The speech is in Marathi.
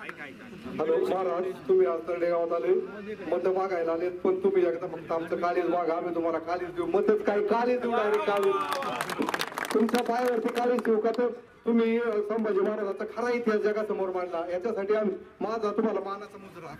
हॅलो महाराज तुम्ही आज तर्डेगावात आले. मत मागायला आलेत पण तुम्ही एकदा फक्त आमचं कालीच मागा. आम्ही तुम्हाला कालीच देऊ. मतच काही कालीच देऊ डायरेक्ट कालीच तुमच्या पायावरती कालीच देऊ का तर? तुम्ही संभाजी महाराजांचा खरा इतिहास जगासमोर मांडला. याच्यासाठी आम्ही माझा तुम्हाला मानाचा मुजरा.